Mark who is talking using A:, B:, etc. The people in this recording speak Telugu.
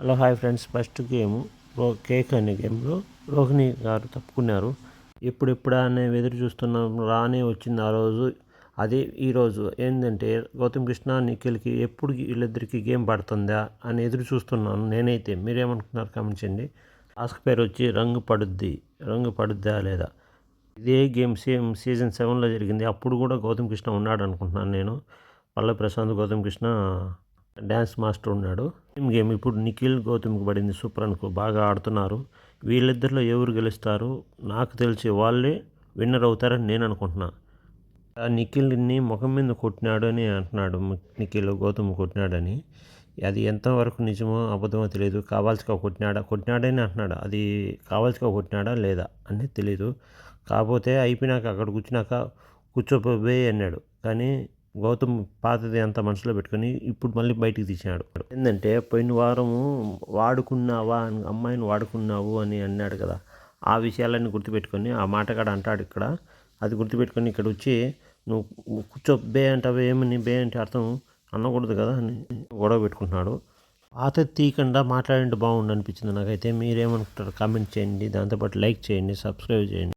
A: Hello hi friends. First game రో కేక్ అనే గేమ్లో రోహిణి గారు తప్పుకున్నారు. ఎప్పుడెప్పుడా అనే ఎదురు చూస్తున్నాం రానే వచ్చింది ఆ రోజు. అదే ఈరోజు ఏంటంటే గౌతమ్ కృష్ణ నిఖిల్కి ఎప్పుడు వీళ్ళిద్దరికి గేమ్ పడుతుందా అని ఎదురు చూస్తున్నాను నేనైతే. మీరేమనుకుంటున్నారు కామెంట్ చేయండి. టాస్క్ పేరు వచ్చి రంగు పడుద్ది. రంగు పడుద్దా లేదా? ఇదే గేమ్ సేమ్ సీజన్ సెవెన్లో జరిగింది. అప్పుడు కూడా గౌతమ్ కృష్ణ ఉన్నాడు అనుకుంటున్నాను నేను. పల్లవి ప్రశాంత్ గౌతమ్ కృష్ణ డ్యాన్స్ మాస్టర్ ఉన్నాడు. టీమ్ గేమ్ ఇప్పుడు నిఖిల్ గౌతమ్కి పడింది సూపర్ అనుకో బాగా ఆడుతున్నారు. వీళ్ళిద్దరిలో ఎవరు గెలుస్తారు? నాకు తెలిసి వాళ్ళే విన్నర్ అవుతారని నేను అనుకుంటున్నా. ఆ నిఖిల్ని ముఖం మీద కొట్టినాడు అని అంటున్నాడు నిఖిల్ గౌతమ్ కొట్టినాడని. అది ఎంతవరకు నిజమో అబద్ధమో తెలియదు కావాల్సిగా కొట్టినాడా? కొట్టినాడని అంటున్నాడు. అది కావాల్సిగా కొట్టినాడా లేదా అని తెలియదు కాకపోతే అయిపోయినాక అక్కడ కూర్చున్నాక కూర్చోపోయి అన్నాడు. కానీ గౌతమ్ పాతది అంతా మనసులో పెట్టుకొని ఇప్పుడు మళ్ళీ బయటికి తీసినాడు. ఏంటంటే పోయిన వారము వాడుకున్నావా అని అమ్మాయిని వాడుకున్నావు అని అన్నాడు కదా. ఆ విషయాలన్నీ గుర్తుపెట్టుకొని ఆ మాట కాడ అంటాడు ఇక్కడ. అది గుర్తుపెట్టుకొని ఇక్కడ వచ్చి నువ్వు కూర్చో బే అంటే ఏమని? బే అంటే అర్థం అనకూడదు కదా అని గొడవ పెట్టుకుంటున్నాడు. పాత తీయకుండా మాట్లాడింటే బాగుండు అనిపించింది నాకైతే. మీరేమనుకుంటారు కామెంట్ చేయండి. దాంతోపాటు లైక్ చేయండి సబ్స్క్రైబ్ చేయండి.